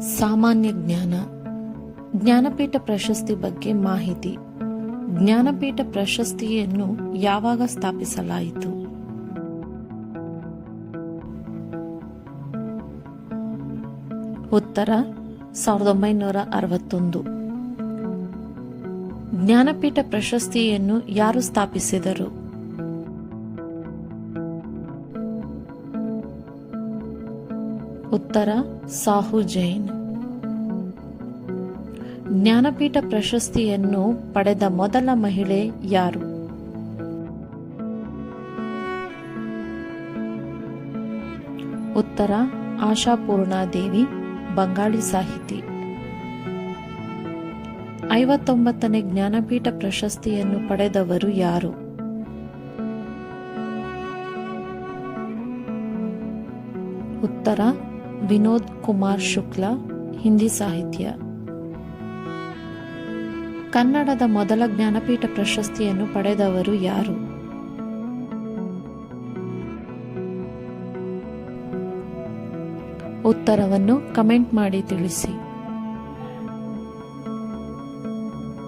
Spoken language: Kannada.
ಸಾಮಾನ್ಯ ಜ್ಞಾನ. ಜ್ಞಾನಪೀಠ ಪ್ರಶಸ್ತಿ ಬಗ್ಗೆ ಮಾಹಿತಿ. ಜ್ಞಾನಪೀಠ ಪ್ರಶಸ್ತಿಯನ್ನು ಯಾವಾಗ ಸ್ಥಾಪಿಸಲಾಯಿತು? ಉತ್ತರ, ಸಾವಿರದ ಒಂಬೈನೂರ ಅರವತ್ತೊಂದು. ಜ್ಞಾನಪೀಠ ಪ್ರಶಸ್ತಿಯನ್ನು ಯಾರು ಸ್ಥಾಪಿಸಿದರು? ಉತ್ತರ ಸಾಹು ಜೈನ್. ಜ್ಞಾನಪೀಠ ಪ್ರಶಸ್ತಿಯನ್ನು ಪಡೆದ ಮೊದಲ ಮಹಿಳೆ ಯಾರು? ಉತ್ತರ ಆಶಾಪೂರ್ಣಾದೇವಿ ಬಂಗಾಳಿ ಸಾಹಿತಿ. ಐವತ್ತೊಂಬತ್ತನೇ ಜ್ಞಾನಪೀಠ ಪ್ರಶಸ್ತಿಯನ್ನು ಪಡೆದವರು ಯಾರು? ಉತ್ತರ ವಿನೋದ್ ಕುಮಾರ್ ಶುಕ್ಲಾ, ಹಿಂದಿ ಸಾಹಿತ್ಯ. ಕನ್ನಡದ ಮೊದಲ ಜ್ಞಾನಪೀಠ ಪ್ರಶಸ್ತಿಯನ್ನು ಪಡೆದವರು ಯಾರು? ಉತ್ತರವನ್ನು ಕಮೆಂಟ್ ಮಾಡಿ ತಿಳಿಸಿ.